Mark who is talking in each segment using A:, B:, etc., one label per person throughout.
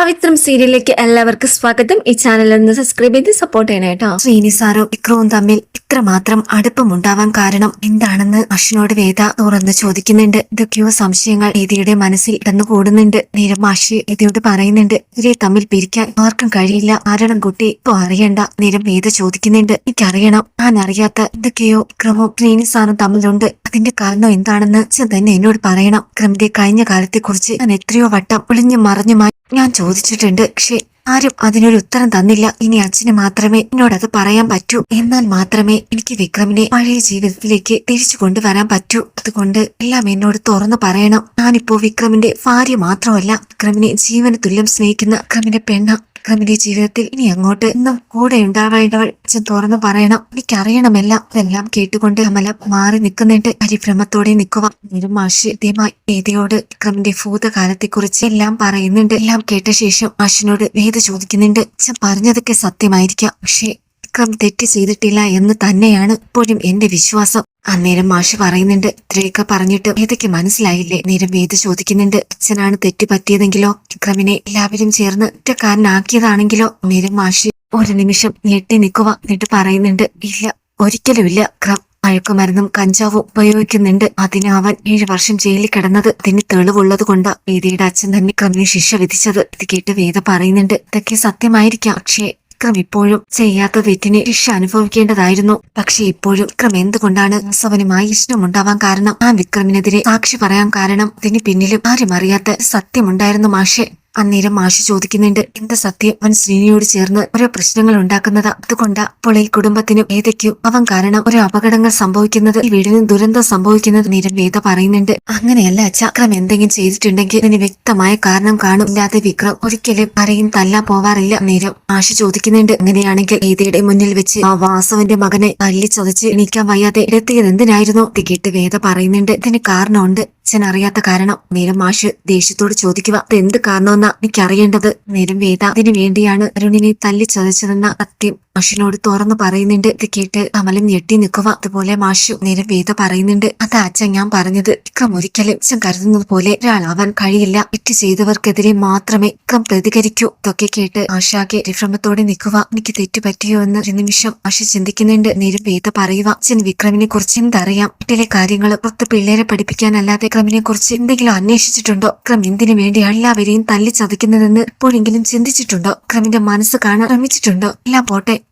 A: പവിത്രം സീരിയലിലേക്ക് എല്ലാവർക്കും സ്വാഗതം. ഈ ചാനൽ ഒന്ന് സബ്സ്ക്രൈബ് ചെയ്ത് സപ്പോർട്ട് ചെയ്യണേട്ടോ ശ്രീനി സാറും വിക്രവും തമ്മിൽ ഇത്രമാത്രം അടുപ്പമുണ്ടാവാൻ കാരണം എന്താണെന്ന് അശ്വിനോട് വേദ തുറന്ന് ചോദിക്കുന്നുണ്ട്. ഇതൊക്കെയോ സംശയങ്ങൾ വേദിയുടെ മനസ്സിൽ ഇടന്നു കൂടുന്നുണ്ട് നേരം വേദിയോട് പറയുന്നുണ്ട് ഇവരെ തമ്മിൽ പിരിക്കാൻ ആർക്കും കഴിയില്ല. കാരണം കുട്ടി ഇപ്പൊ അറിയണ്ട. നേരം വേദ ചോദിക്കുന്നുണ്ട് എനിക്കറിയണം. ഞാൻ അറിയാത്ത എന്തൊക്കെയോ വിക്രമും ശ്രീനി സാറും തമ്മിലുണ്ട്. അതിന്റെ കാരണം എന്താണെന്ന് തന്നെ എന്നോട് പറയണം. വിക്രമിന്റെ കഴിഞ്ഞ കാലത്തെക്കുറിച്ച് ഞാൻ എത്രയോ വട്ടം ഒളിഞ്ഞു മറഞ്ഞുമായി ഞാൻ ചോദിച്ചിട്ടുണ്ട്. പക്ഷേ ആരും അതിനൊരു ഉത്തരം തന്നില്ല. ഇനി അച്ഛന് മാത്രമേ എന്നോടത് പറയാൻ പറ്റൂ. എന്നാൽ മാത്രമേ എനിക്ക് വിക്രമിനെ പഴയ ജീവിതത്തിലേക്ക് തിരിച്ചു കൊണ്ടുവരാൻ പറ്റൂ. അതുകൊണ്ട് എല്ലാം എന്നോട് തുറന്നു പറയണം. ഞാനിപ്പോ വിക്രമിന്റെ ഭാര്യ മാത്രമല്ല. വിക്രമിനെ ജീവന തുല്യം സ്നേഹിക്കുന്ന വിക്രമിന്റെ പെണ്ണ. വിക്രമിന്റെ ജീവിതത്തിൽ ഇനി അങ്ങോട്ട് എന്നും കൂടെ ഉണ്ടാവേണ്ടവൾ അച്ഛൻ തുറന്നു പറയണം. എനിക്കറിയണമെല്ലാം. ഇതെല്ലാം കേട്ടുകൊണ്ട് അമല മാറി നിൽക്കുന്നുണ്ട്. പരിഭ്രമത്തോടെ നിൽക്കുക. നിരുമാഷി ഇതേമായി വേദയോട് വിക്രമിന്റെ ഭൂതകാലത്തെക്കുറിച്ച് എല്ലാം പറയുന്നുണ്ട്. എല്ലാം കേട്ട ശേഷം മാഷിനോട് വേദ ചോദിക്കുന്നുണ്ട്. അച്ഛൻ പറഞ്ഞതൊക്കെ സത്യമായിരിക്കാം. പക്ഷേ വിക്രം തെറ്റ് ചെയ്തിട്ടില്ല എന്ന് തന്നെയാണ് ഇപ്പോഴും എന്റെ വിശ്വാസം. അന്നേരം മാഷ് പറയുന്നുണ്ട് ഇത്രയൊക്കെ പറഞ്ഞിട്ട് വേദയ്ക്ക് മനസ്സിലായില്ലേ? നേരം വേദ ചോദിക്കുന്നുണ്ട് അച്ഛനാണ് തെറ്റ് പറ്റിയതെങ്കിലോ വിക്രമിനെ എല്ലാവരും ചേർന്ന് ഒറ്റക്കാരനാക്കിയതാണെങ്കിലോ? നേരം മാഷ് ഒരു നിമിഷം ഞെട്ടി നിൽക്കുക എന്നിട്ട് പറയുന്നുണ്ട് ഇല്ല ഒരിക്കലുമില്ല വിക്രം മയക്കുമരുന്നും കഞ്ചാവും ഉപയോഗിക്കുന്നുണ്ട്. അതിന് അവൻ ഏഴു വർഷം ജയിലിൽ കിടന്നത് അതിന് തെളിവുള്ളത് കൊണ്ടാ വേദിയുടെ അച്ഛൻ തന്നെ ക്രമിന് ശിക്ഷ വിധിച്ചത്. ഇത് കേട്ട് വേദ പറയുന്നുണ്ട് ഇതൊക്കെ സത്യമായിരിക്കാം പക്ഷേ വിക്രം ഇപ്പോഴും ചെയ്യാത്ത തെറ്റിന് ശിക്ഷ അനുഭവിക്കേണ്ടതായിരുന്നു. പക്ഷെ ഇപ്പോഴും വിക്രം എന്തുകൊണ്ടാണ് സവനുമായി ഇഷ്ടമുണ്ടാവാൻ കാരണം? ആ വിക്രമിനെതിരെ സാക്ഷി പറയാൻ കാരണം ഇതിന് പിന്നിലും ആരും അറിയാത്ത സത്യമുണ്ടായിരുന്നു മാഷെ. അന്നേരം മാഷി ചോദിക്കുന്നുണ്ട് എന്ത് സത്യം? അവൻ ശ്രീനിയോട് ചേർന്ന് ഓരോ പ്രശ്നങ്ങൾ ഉണ്ടാക്കുന്നത്. അതുകൊണ്ട് അപ്പോൾ ഈ കുടുംബത്തിനും ഏതൊക്കെയോ അവൻ കാരണം ഓരോ അപകടങ്ങൾ സംഭവിക്കുന്നത് ഈ വീടിന് ദുരന്തം സംഭവിക്കുന്നത്. നേരം വേദ പറയുന്നുണ്ട് അങ്ങനെയല്ല അച്ഛ വിക്രം എന്തെങ്കിലും ചെയ്തിട്ടുണ്ടെങ്കിൽ അതിന് വ്യക്തമായ കാരണം കാണും. ഇല്ലാതെ വിക്രം ഒരിക്കലും ആരെയും തല്ലാൻ പോവാറില്ല. നേരം മാഷി ചോദിക്കുന്നുണ്ട് അങ്ങനെയാണെങ്കിൽ വേദയുടെ മുന്നിൽ വെച്ച് ആ വാസവന്റെ മകനെ തല്ലി ചതച്ച് എണീക്കാൻ വയ്യാതെ ഇടത്തിയത് എന്തിനായിരുന്നു? ഇത് വേദ പറയുന്നുണ്ട് ഇതിന് കാരണമുണ്ട്. അച്ഛൻ അറിയാത്ത കാരണം നേരം മാഷ് ദേഷ്യത്തോട് ചോദിക്കുക. എന്ത് കാരണമെന്നാ എനിക്ക് അറിയേണ്ടത് നേരം വേദ അതിനു വേണ്ടിയാണ് അരുണിനെ തല്ലി ചതച്ചതെന്ന സത്യം. മാഷിനോട് തുറന്ന് പറയുന്നുണ്ട്. ഇത് കേട്ട് കമലൻ ഞെട്ടി നിൽക്കുക. അതുപോലെ മാഷു നേരെ വേദ പറയുന്നുണ്ട്. അത് അച്ഛൻ ഞാൻ പറഞ്ഞത് ഇക്കം ഒരിക്കലും അച്ഛൻ കരുതുന്നത് പോലെ ഒരാളാവാൻ കഴിയില്ല. ഇറ്റ് ചെയ്തവർക്കെതിരെ മാത്രമേ ഇക്കം പ്രതികരിക്കൂ. ഇതൊക്കെ കേട്ട് ആഷാകെ വിഭ്രമത്തോടെ നിൽക്കുക. എനിക്ക് തെറ്റു പറ്റിയോ എന്ന് ഒരു നിമിഷം ആഷ ചിന്തിക്കുന്നുണ്ട്. നേരം വേദ പറയുക അച്ഛൻ വിക്രമിനെ കുറിച്ച് എന്തറിയാം? വീട്ടിലെ കാര്യങ്ങൾ പുറത്ത് പിള്ളേരെ പഠിപ്പിക്കാനല്ലാതെ വിക്രമിനെ കുറിച്ച് എന്തെങ്കിലും അന്വേഷിച്ചിട്ടുണ്ടോ? വിക്രം എന്തിനു വേണ്ടി എല്ലാവരെയും തല്ലി ചതിക്കുന്നതെന്ന് എപ്പോഴെങ്കിലും ചിന്തിച്ചിട്ടുണ്ടോ? വിക്രമിന്റെ മനസ്സ് കാണാൻ ശ്രമിച്ചിട്ടുണ്ടോ? എല്ലാം പോട്ടെ.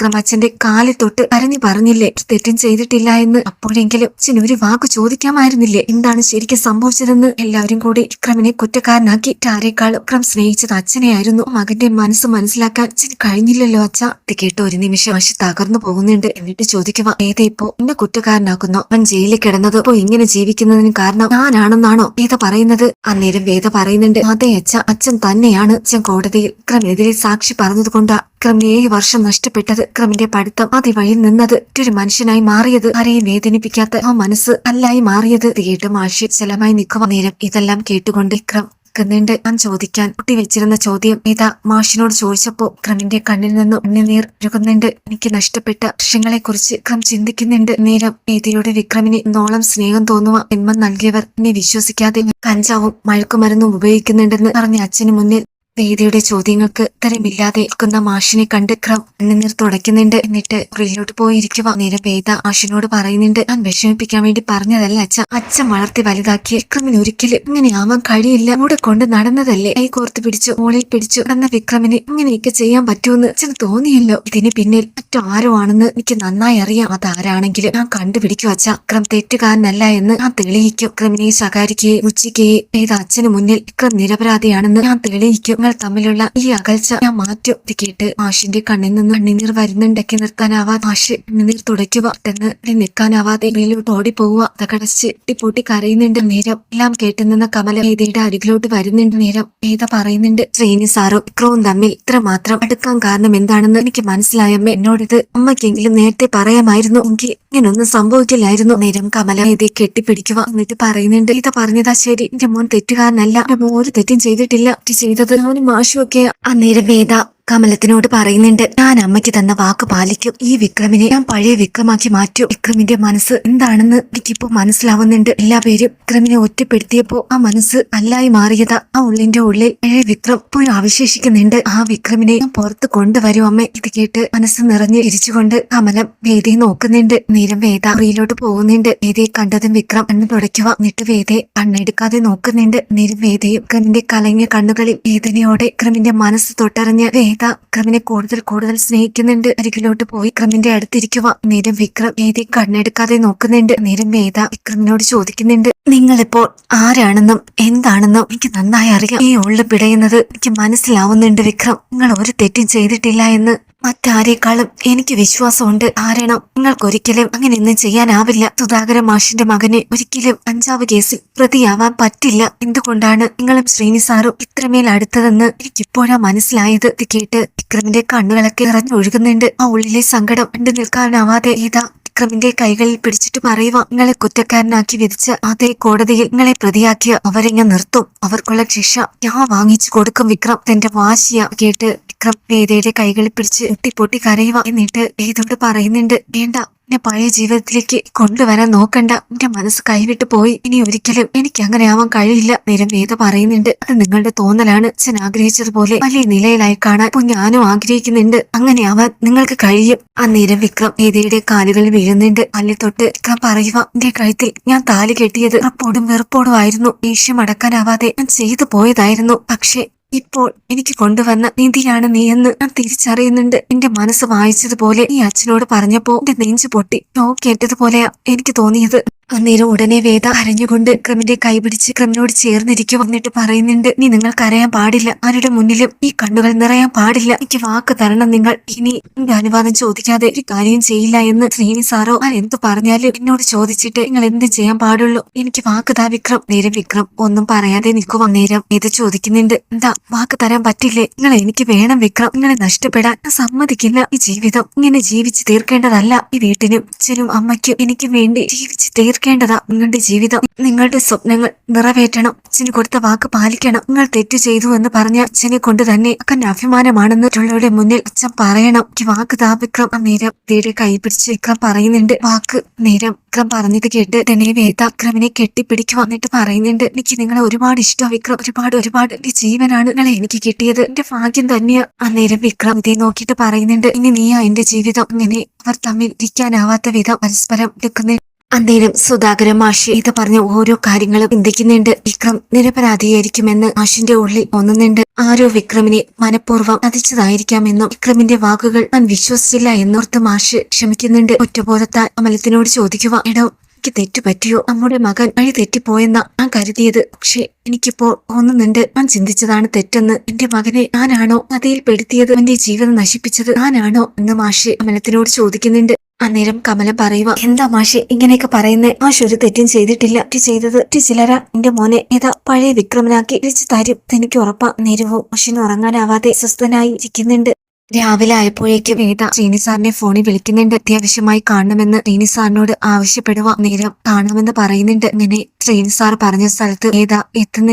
A: വിക്രമച്ഛന്റെ കാലിൽ തൊട്ട് കരഞ്ഞു പറഞ്ഞില്ലേ തെറ്റും ചെയ്തിട്ടില്ല എന്ന് അപ്പോഴെങ്കിലും അച്ഛൻ ഒരു വാക്ക് ചോദിക്കാമായിരുന്നില്ലേ? എന്താണ് ശരിക്കും സംഭവിച്ചതെന്ന്? എല്ലാവരും കൂടി വിക്രമിനെ കുറ്റക്കാരനാക്കി ടാരേക്കാൾ വിക്രം സ്നേഹിച്ചത് അച്ഛനെയായിരുന്നു. മകന്റെ മനസ്സ് മനസ്സിലാക്കാൻ അച്ഛന് കഴിഞ്ഞില്ലല്ലോ അച്ഛ. ഇത് കേട്ട് ഒരു നിമിഷം അശി തകർന്നു പോകുന്നുണ്ട്. എന്നിട്ട് ചോദിക്കുക ഏത ഇപ്പോ എന്നെ കുറ്റക്കാരനാക്കുന്നു? അവൻ ജയിലിൽ കിടന്നത് ഇപ്പോ ഇങ്ങനെ ജീവിക്കുന്നതിന് കാരണം ഞാനാണെന്നാണോ വേദ പറയുന്നത്? അന്നേരം വേദ പറയുന്നുണ്ട് അതേ അച്ഛ അച്ഛൻ തന്നെയാണ്. അച്ഛൻ കോടതിയിൽ വിക്രമിനെതിരെ സാക്ഷി പറഞ്ഞതുകൊണ്ട് വിക്രം ഏഴ് വർഷം നഷ്ടപ്പെട്ടത്. വിക്രമിന്റെ പഠിത്തം ആദ്യ വഴിയിൽ നിന്നത് ഒരു മനുഷ്യനായി മാറിയത് ആരെയും വേദനിപ്പിക്കാത്ത ആ മനസ്സ് അല്ലായി മാറിയത്. കേട്ട് മാഷി ചെലമായി നിൽക്കുക നേരം ഇതെല്ലാം കേട്ടുകൊണ്ട് വിക്രം നിൽക്കുന്നുണ്ട് ഞാൻ ചോദിക്കാൻ കുട്ടി വെച്ചിരുന്ന ചോദ്യം ഇതാ മാഷിനോട് ചോദിച്ചപ്പോ ക്രമിന്റെ കണ്ണിൽ നിന്നും ഉണ്ണിനീർ ഒഴുകുന്നുണ്ട്. എനിക്ക് നഷ്ടപ്പെട്ട വർഷങ്ങളെ കുറിച്ച് ക്രം ചിന്തിക്കുന്നുണ്ട്. നേരം നീതിയുടെ വിക്രമിന് നോളം സ്നേഹം തോന്നുക ജന്മം നൽകിയവർ എന്നെ വിശ്വസിക്കാതെ കഞ്ചാവും മഴക്കുമരുന്നും ഉപയോഗിക്കുന്നുണ്ടെന്ന് പറഞ്ഞ അച്ഛന് മുന്നിൽ വേദിയുടെ ചോദ്യങ്ങൾക്ക് തരമില്ലാതെ നിൽക്കുന്ന മാഷിനെ കണ്ട് ക്രം കണ്ണുനീർ തുടയ്ക്കുന്നുണ്ട്. എന്നിട്ട് ഉള്ളിലോട്ട് പോയിരിക്കുക. നേരെ വേദ മാഷിനോട് പറയുന്നുണ്ട് ഞാൻ വിഷമിപ്പിക്കാൻ വേണ്ടി പറഞ്ഞതല്ല അച്ഛ. അച്ഛൻ വളർത്തി വലുതാക്കിയ വിക്രമിന് ഒരിക്കലും ഇങ്ങനെ ആവാൻ കഴിയില്ല. കൂടെ കൊണ്ട് നടന്നതല്ലേ? കൈ കോർത്ത് പിടിച്ചു. മോളിൽ പിടിച്ചു. നടന്ന വിക്രമിന് ഇങ്ങനെയൊക്കെ ചെയ്യാൻ പറ്റുമെന്ന് അച്ഛന് തോന്നിയല്ലോ. ഇതിന് പിന്നിൽ മറ്റാരോ ആണെന്ന് എനിക്ക് നന്നായി അറിയാം. അതാരാണെങ്കിലും ഞാൻ കണ്ടുപിടിക്കും അച്ഛ. വിക്രം തെറ്റുകാരനല്ല എന്ന് ഞാൻ തെളിയിക്കും. വിക്രമിനെ ശകാരിക്കുകയും ഉച്ചിക്കുകയും ചെയ്ത അച്ഛന് മുന്നിൽ വിക്രം നിരപരാധിയാണെന്ന് ഞാൻ തെളിയിക്കും. നിങ്ങൾ തമ്മിലുള്ള ഈ അകൽച്ച ഞാൻ മാറ്റും കേട്ട് മാഷിന്റെ കണ്ണിൽ നിന്ന് കണ്ണിനീർ വരുന്നുണ്ടൊക്കെ നിർത്താനാവാതെ മാഷ് കണ്ണുനീർ തുടയ്ക്കുക പെട്ടെന്ന് നിൽക്കാനാവാതെ വെളിയിലോട്ട് ഓടിപ്പോവുക. തകടച്ച് ഇട്ടിപ്പൊട്ടി കരയുന്നുണ്ട് നേരം. എല്ലാം കേട്ടു നിന്ന കമല വേദയുടെ അരികിലോട്ട് വരുന്നുണ്ട് നേരം. വേദ പറയുന്നുണ്ട് ശ്രീനി സാറും വിക്രവും തമ്മിൽ ഇത്ര മാത്രം അടുക്കാൻ കാരണം എന്താണെന്ന് എനിക്ക് മനസ്സിലായമ്മ. എന്നോടിത് അമ്മയ്ക്കെങ്കിലും നേരത്തെ പറയാമായിരുന്നു എങ്കിൽ ഇങ്ങനൊന്നും സംഭവിക്കില്ലായിരുന്നു. നേരം കമല വേദയെ കെട്ടിപ്പിടിക്കുക എന്നിട്ട് പറയുന്നുണ്ട് ഇത് പറഞ്ഞതാ ശരി. എന്റെ മോൻ തെറ്റുകാരനല്ല. എന്റെ മോൻ ഒരു തെറ്റും ചെയ്തിട്ടില്ല. ചെയ്തത് അവനും മാഷും ആശുവൊക്കെ അന്നേരം വേദ കമലത്തിനോട് പറയുന്നുണ്ട് ഞാൻ അമ്മയ്ക്ക് തന്ന വാക്ക് പാലിക്കും. ഈ വിക്രമിനെ ഞാൻ പഴയ വിക്രമാക്കി മാറ്റും. വിക്രമിന്റെ മനസ്സ് എന്താണെന്ന് എനിക്കിപ്പോ മനസ്സിലാവുന്നുണ്ട്. എല്ലാ പേരും വിക്രമിനെ ഒറ്റപ്പെടുത്തിയപ്പോ ആ മനസ്സ് അല്ലായി മാറിയതാ. ആ ഉള്ളിന്റെ ഉള്ളിൽ പഴയ വിക്രം ഇപ്പോഴും അവശേഷിക്കുന്നുണ്ട്. ആ വിക്രമിനെ ഞാൻ പുറത്ത് കൊണ്ടുവരും അമ്മ. ഇത് കേട്ട് മനസ്സ് നിറഞ്ഞ് ഇരിച്ചുകൊണ്ട് കമലം വേദയെ നോക്കുന്നുണ്ട്. നേരം വേദ മുറിയിലോട്ട് പോകുന്നുണ്ട്. വേദയെ കണ്ടതും വിക്രം കണ്ണു തുടയ്ക്കുക എന്നിട്ട് വേദയെ കണ്ണെടുക്കാതെ നോക്കുന്നുണ്ട്. നേരം വേദയും വിക്രമിന്റെ കലങ്ങിയ കണ്ണുകളിൽ വേദനയോടെ വിക്രമിന്റെ മനസ്സ് തൊട്ടറിഞ്ഞ് വേദ വിക്രമിനെ കൂടുതൽ കൂടുതൽ സ്നേഹിക്കുന്നുണ്ട്. അരികിലോട്ട് പോയി വിക്രമിന്റെ അടുത്തിരിക്കുക. നേരം വിക്രം വേദി കണ്ണെടുക്കാതെ നോക്കുന്നുണ്ട്. നേരം വേദ വിക്രമിനോട് ചോദിക്കുന്നുണ്ട്. നിങ്ങളിപ്പോൾ ആരാണെന്നും എന്താണെന്നും എനിക്ക് നന്നായി അറിയാം. ഈ ഉള്ളു പിടയുന്നത് എനിക്ക് മനസ്സിലാവുന്നുണ്ട് വിക്രം. നിങ്ങൾ ഒരു തെറ്റും ചെയ്തിട്ടില്ല എന്ന്. മറ്റാരേക്കാളും എനിക്ക് വിശ്വാസമുണ്ട്. കാരണം നിങ്ങൾക്കൊരിക്കലും അങ്ങനെയൊന്നും ചെയ്യാനാവില്ല. സുധാകര മാഷിന്റെ മകന് ഒരിക്കലും അഞ്ചാവ് കേസിൽ പ്രതിയാവാൻ പറ്റില്ല. എന്തുകൊണ്ടാണ് നിങ്ങളും ശ്രീനി സാറും ഇത്രമേൽ അടുത്തതെന്ന് എനിക്കിപ്പോഴാ മനസ്സിലായത്? ഇത് കേട്ട് വിക്രമിന്റെ കണ്ണുകളൊക്കെ നിറഞ്ഞൊഴുകുന്നുണ്ട് ആ ഉള്ളിലെ സങ്കടം കണ്ടു നിൽക്കാനാവാതെ ഇതാ വിക്രമിന്റെ കൈകളിൽ പിടിച്ചിട്ട് പറയുക നിങ്ങളെ കുറ്റക്കാരനാക്കി വിധിച്ച അതേ കോടതിയിൽ നിങ്ങളെ പ്രതിയാക്കിയ അവരെ ഞാൻ നിർത്തും. അവർക്കുള്ള ശിക്ഷ ഞാൻ വാങ്ങിച്ചു കൊടുക്കും വിക്രം. തന്റെ വാശിയ കേട്ട് വിക്രം വേദയുടെ കൈകളിൽ പിടിച്ച് പൊട്ടി കരയുക എന്നിട്ട് വേദോട് പറയുന്നുണ്ട് വേണ്ട എന്നെ പഴയ ജീവിതത്തിലേക്ക് കൊണ്ടുവരാൻ നോക്കണ്ട. എന്റെ മനസ്സ് കൈവിട്ട് പോയി. ഇനി ഒരിക്കലും എനിക്ക് അങ്ങനെ ആവാൻ കഴിയില്ല. നേരം വേദ പറയുന്നുണ്ട് അത് നിങ്ങളുടെ തോന്നലാണ്. ഞാൻ ആഗ്രഹിച്ചതുപോലെ വലിയ നിലയിലായി കാണാൻ ഇപ്പൊ ഞാനും ആഗ്രഹിക്കുന്നുണ്ട്. അങ്ങനെ ആവാൻ നിങ്ങൾക്ക് കഴിയും. നേരം വിക്രം വേദയുടെ കാലുകളിൽ വീഴുന്നുണ്ട്. അല്ലെ തൊട്ട് വിക്രം പറയുക എന്റെ കഴുത്തിൽ ഞാൻ താലി കെട്ടിയത് അപ്പോടും വെറുപ്പോടും ആയിരുന്നു. ദേഷ്യം അടക്കാനാവാതെ ഞാൻ ചെയ്തു പോയതായിരുന്നു. പക്ഷേ ഇപ്പോൾ എനിക്ക് കൊണ്ടുവന്ന നിധിയാണ് നീ എന്ന് ഞാൻ തിരിച്ചറിയുന്നുണ്ട്. എന്റെ മനസ്സ് വായിച്ചതുപോലെ ഈ അച്ഛനോട് പറഞ്ഞപ്പോ എന്റെ നെഞ്ചു പൊട്ടി. ഷോക്ക് ഏറ്റതുപോലെയാ എനിക്ക് തോന്നിയത്. അന്നേരം ഉടനെ വേദ അരഞ്ഞുകൊണ്ട് ക്രമിന്റെ കൈപിടിച്ച് ക്രമിനോട് ചേർന്നിരിക്കും വന്നിട്ട് പറയുന്നുണ്ട് നീ നിങ്ങൾക്ക് അറിയാൻ പാടില്ല. ആരുടെ മുന്നിലും ഈ കണ്ണുകൾ നിറയാൻ പാടില്ല. എനിക്ക് വാക്ക് തരണം നിങ്ങൾ. ഇനി എന്റെ അനുവാദം ചോദിക്കാതെ ഒരു കാര്യം ചെയ്യില്ല എന്ന് ശ്രീനി സാറോ ഞാൻ എന്ത് പറഞ്ഞാലും എന്നോട് ചോദിച്ചിട്ട് നിങ്ങൾ എന്ത് ചെയ്യാൻ പാടുള്ളൂ? എനിക്ക് വാക്ക് താ വിക്രം. നേരം വിക്രം ഒന്നും പറയാതെ നിൽക്കും അന്നേരം ഇത് ചോദിക്കുന്നുണ്ട് എന്താ വാക്ക് തരാൻ പറ്റില്ലേ? നിങ്ങൾ എനിക്ക് വേണം വിക്രം. നിങ്ങളെ നഷ്ടപ്പെടാൻ ഞാൻ സമ്മതിക്കില്ല. ഈ ജീവിതം ഇങ്ങനെ ജീവിച്ച് തീർക്കേണ്ടതല്ല. ഈ വീട്ടിനും അച്ഛനും അമ്മയ്ക്കും എനിക്ക് വേണ്ടി ജീവിച്ച് തീർക്കേണ്ടതാ. നിങ്ങളുടെ ജീവിതം നിങ്ങളുടെ സ്വപ്നങ്ങൾ നിറവേറ്റണം. അച്ഛന് കൊടുത്ത വാക്ക് പാലിക്കണം. നിങ്ങൾ തെറ്റ് ചെയ്തു എന്ന് പറഞ്ഞ അച്ഛനെ കൊണ്ട് തന്നെ അക്കന്റെ അഭിമാനമാണെന്ന് മറ്റുള്ളവരുടെ മുന്നിൽ അച്ഛൻ പറയണം. എനിക്ക് വാക്ക് താ വിക്രം. നേരം തീരെ കൈപിടിച്ച് വിക്രം പറയുന്നുണ്ട്. വാക്ക്. നേരം വിക്രം പറഞ്ഞത് കേട്ട് തന്നെ വേദ വിക്രമിനെ കെട്ടിപ്പിടിക്ക് വന്നിട്ട് പറയുന്നുണ്ട്. എനിക്ക് നിങ്ങളെ ഒരുപാട് ഇഷ്ടം വിക്രം. ഒരുപാട് ഒരുപാട് എന്റെ ജീവനാണ്. നിങ്ങളെ എനിക്ക് കിട്ടിയത് എന്റെ ഭാഗ്യം തന്നെയാ. നേരം വിക്രം ഇതേ നോക്കിയിട്ട് പറയുന്നുണ്ട്. ഇനി നീയാ എന്റെ ജീവിതം. ഇങ്ങനെ അവർ തമ്മിൽ ഇരിക്കാനാവാത്ത വിധം പരസ്പരം എടുക്കുന്ന അന്നേരം സുധാകര മാഷി ഇത് പറഞ്ഞ ഓരോ കാര്യങ്ങളും ചിന്തിക്കുന്നുണ്ട്. വിക്രം നിരപരാധിയായിരിക്കുമെന്ന് മാഷിന്റെ ഉള്ളിൽ തോന്നുന്നുണ്ട്. ആരോ വിക്രമിനെ മനഃപൂർവം ചതിച്ചതായിരിക്കാമെന്നും വിക്രമിന്റെ വാക്കുകൾ ഞാൻ വിശ്വസിച്ചില്ല എന്നോർത്ത് മാഷ് ക്ഷമിക്കുന്നുണ്ട്. ഒറ്റബോധത്താൽ അമലത്തിനോട് ചോദിക്കുക എടോ എനിക്ക് തെറ്റു പറ്റിയോ? നമ്മുടെ മകൻ വഴി തെറ്റിപ്പോയെന്ന ഞാൻ കരുതിയത്. പക്ഷേ എനിക്കിപ്പോൾ തോന്നുന്നുണ്ട് ഞാൻ ചിന്തിച്ചതാണ് തെറ്റെന്ന്. എന്റെ മകനെ ഞാനാണോ നദിയിൽ പെടുത്തിയത് എന്റെ ജീവിതം നശിപ്പിച്ചത് ഞാനാണോ എന്ന് മാഷി അമലത്തിനോട് ചോദിക്കുന്നുണ്ട്. അന്നേരം കമല പറയുക എന്താ മാഷെ ഇങ്ങനെയൊക്കെ പറയുന്നേ? മാഷ് ഒരു തെറ്റും ചെയ്തിട്ടില്ല. തെറ്റ് ചെയ്തത് തെറ്റ് ചിലര എന്റെ മോനെ ഏതാ പഴയ വിക്രമനാക്കി തിരിച്ചു തരും. തനിക്ക് ഉറപ്പാ. നേരുവോ മാഷിന് ഉറങ്ങാനാവാതെ സ്വസ്ഥനായി ഇരിക്കുന്നുണ്ട്. രാവിലെ ആയപ്പോഴേക്കും വേദ ശ്രീനി സാറിനെ ഫോണിൽ വിളിക്കുന്നുണ്ട്. അത്യാവശ്യമായി കാണണമെന്ന് ശ്രീനി സാറിനോട് ആവശ്യപ്പെടുക നേരം കാണണമെന്ന് പറയുന്നുണ്ട്. ഇങ്ങനെ ശ്രീനി സാർ പറഞ്ഞ സ്ഥലത്ത് വേദ എത്തുന്നുണ്ട്